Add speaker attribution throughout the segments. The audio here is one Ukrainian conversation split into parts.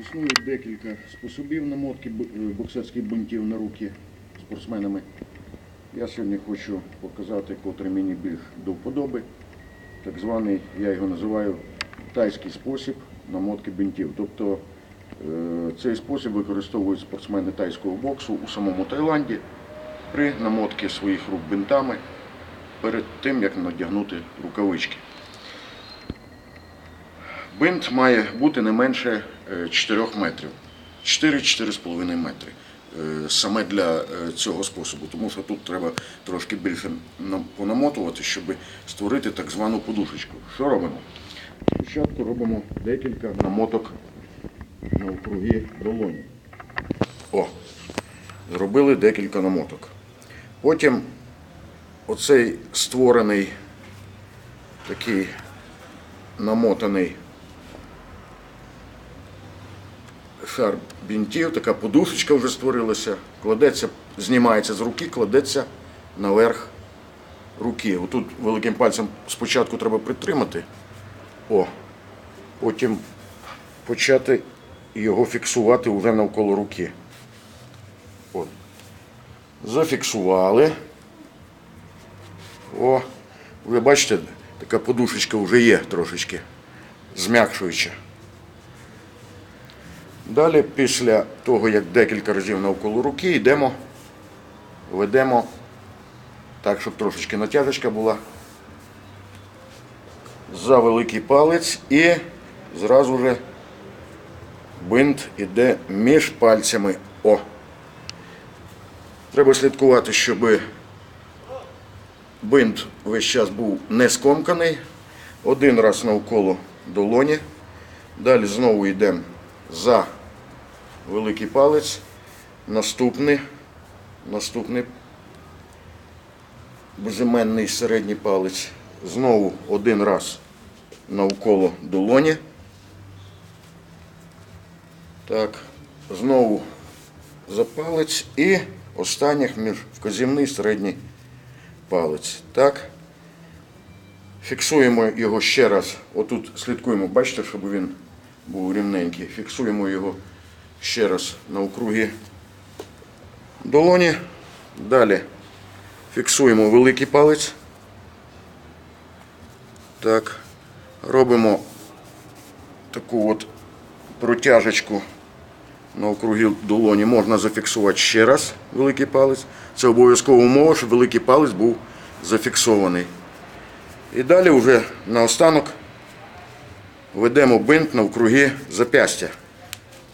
Speaker 1: Існує декілька способів намотки е, боксерських бунтів на руки спортсменами. Я сьогодні хочу показати, котрий мені більш до вподоби. Так званий, я його називаю тайський спосіб намотки бинтів. Тобто е, цей спосіб використовують спортсмени тайського боксу у самому Таїланді при намотці своїх рук бинтами перед тим, як надягнути рукавички. Бинт має бути не менше е, 4 метрів. 4-4,5 метри. Е, Саме для е, цього способу, тому що тут треба трошки більше понамотувати, щоб створити так звану подушечку. Що робимо? Спочатку робимо декілька намоток навкруги долоні. О, зробили декілька намоток. Потім оцей створений такий намотаний шар бінтів, така подушечка вже створилася, кладеться, знімається з руки, кладеться наверх руки. Отут великим пальцем спочатку треба притримати, о, потім почати його фіксувати вже навколо руки. От. Зафіксували. О, ви бачите, така подушечка вже є трошечки зм'якшуюча. Далі, після того, як декілька разів навколо руки, йдемо, ведемо так, щоб трошечки натяжечка була за великий палець і зразу же бинт іде між пальцями. О! Треба слідкувати, щоб бинт весь час був не скомканий. Один раз навколо долоні. Далі знову йдемо за великий палець. Наступний, наступний безіменний середній палець. Знову один раз навколо долоні. Так, знову за палець і останніх вказівний середній палець. Так. Фіксуємо його ще раз. Отут слідкуємо, бачите, щоб він був рівненький. Фіксуємо його ще раз на округі долоні. Далі фіксуємо великий палець. Так. Робимо таку от протяжечку на округі долоні. Можна зафіксувати ще раз великий палець. Це обов'язкова умова, щоб великий палець був зафіксований. І далі вже наостанок ведемо бинт навкруги зап'ястя.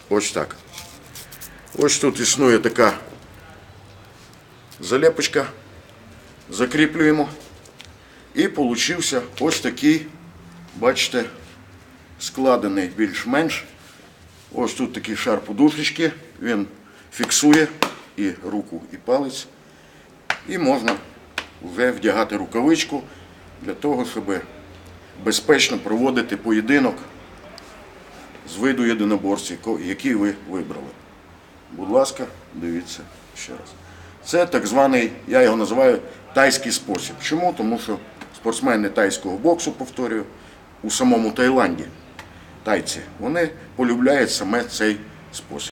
Speaker 1: Ось так. Ось тут існує така залепочка. Закріплюємо. І получився ось такий, бачите, складений більш-менш. Ось тут такий шар подушечки. Він фіксує і руку, і палець. І можна вже вдягати рукавичку для того, щоб безпечно проводити поєдинок з виду єдиноборців, який ви вибрали. Будь ласка, дивіться ще раз. Це так званий, я його називаю тайський спосіб. Чому? Тому що спортсмени тайського боксу, повторюю, у самому Таїланді, тайці, вони полюбляють саме цей спосіб.